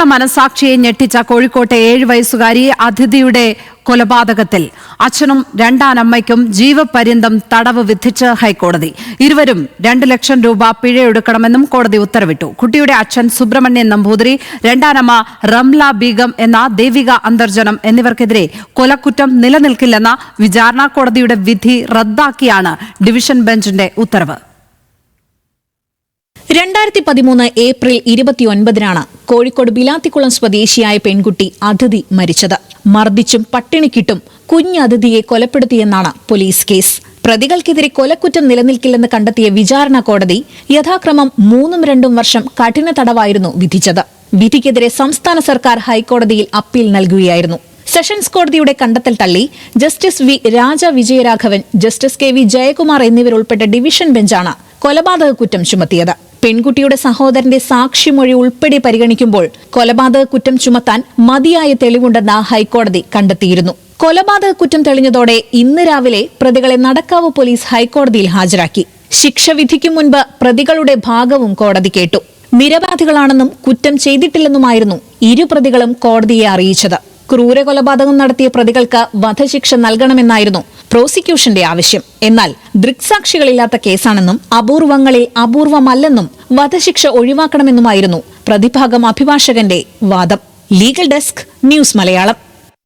കേരള മനസാക്ഷിയെ ഞെട്ടിച്ച കോഴിക്കോട്ടെ ഏഴ് വയസ്സുകാരി അതിഥിയുടെ കൊലപാതകത്തിൽ. അച്ഛനും രണ്ടാനമ്മയ്ക്കും ജീവപര്യന്തം തടവ് വിധിച്ച് ഹൈക്കോടതി. ഇരുവരും രണ്ട് ലക്ഷം രൂപ പിഴയെടുക്കണമെന്നും കോടതി ഉത്തരവിട്ടു. കുട്ടിയുടെ അച്ഛൻ സുബ്രഹ്മണ്യൻ നമ്പൂതിരി രണ്ടാനമ്മ റംല ബീഗം എന്ന ദേവിക അന്തർജനം എന്നിവർക്കെതിരെ കൊലക്കുറ്റം നിലനിൽക്കില്ലെന്ന വിചാരണ കോടതിയുടെ വിധി റദ്ദാക്കിയാണ് ഡിവിഷൻ ബെഞ്ചിന്റെ ഉത്തരവ്. രണ്ടായിരത്തി പതിമൂന്ന് ഏപ്രിൽ ഇരുപത്തിയൊൻപതിനാണ് കോഴിക്കോട് ബിലാത്തിക്കുളം സ്വദേശിയായ പെൺകുട്ടി അതിഥി മരിച്ചത്. മർദ്ദിച്ചും പട്ടിണിക്കിട്ടും കുഞ്ഞതിഥിയെ കൊലപ്പെടുത്തിയെന്നാണ് പോലീസ് കേസ്. പ്രതികൾക്കെതിരെ കൊലക്കുറ്റം നിലനിൽക്കില്ലെന്ന് കണ്ടെത്തിയ വിചാരണ കോടതി യഥാക്രമം മൂന്നും രണ്ടും വർഷം കഠിന തടവായിരുന്നു വിധിച്ചത്. വിധിക്കെതിരെ സംസ്ഥാന സർക്കാർ ഹൈക്കോടതിയിൽ അപ്പീൽ നൽകുകയായിരുന്നു. സെഷൻസ് കോടതിയുടെ കണ്ടെത്തൽ തള്ളി justice V Raja Vijayaraghavan justice K V Jayakumar എന്നിവരുൾപ്പെട്ട division ബെഞ്ചാണ് കൊലപാതക കുറ്റം ചുമത്തിയത്. പെൺകുട്ടിയുടെ സഹോദരന്റെ സാക്ഷിമൊഴി ഉൾപ്പെടെ പരിഗണിക്കുമ്പോൾ കൊലപാതക കുറ്റം ചുമത്താൻ മതിയായ തെളിവുണ്ടെന്ന് ഹൈക്കോടതി കണ്ടെത്തിയിരുന്നു. കൊലപാതക കുറ്റം തെളിഞ്ഞതോടെ ഇന്ന് രാവിലെ പ്രതികളെ നടക്കാവ് പോലീസ് ഹൈക്കോടതിയിൽ ഹാജരാക്കി. ശിക്ഷ വിധിക്കും മുൻപ് പ്രതികളുടെ ഭാഗവും കോടതി കേട്ടു. നിരപരാധികളാണെന്നും കുറ്റം ചെയ്തിട്ടില്ലെന്നുമായിരുന്നു ഇരു പ്രതികളും കോടതിയെ അറിയിച്ചത്. ക്രൂരകൊലപാതകം നടത്തിയ പ്രതികൾക്ക് വധശിക്ഷ നൽകണമെന്നായിരുന്നു പ്രോസിക്യൂഷന്റെ ആവശ്യം. എന്നാൽ ദൃക്സാക്ഷികളില്ലാത്ത കേസാണെന്നും അപൂർവങ്ങളിൽ അപൂർവമല്ലെന്നും വധശിക്ഷ ഒഴിവാക്കണമെന്നുമായിരുന്നു പ്രതിഭാഗം അഭിഭാഷകന്റെ വാദം. Legal desk news Malayalam.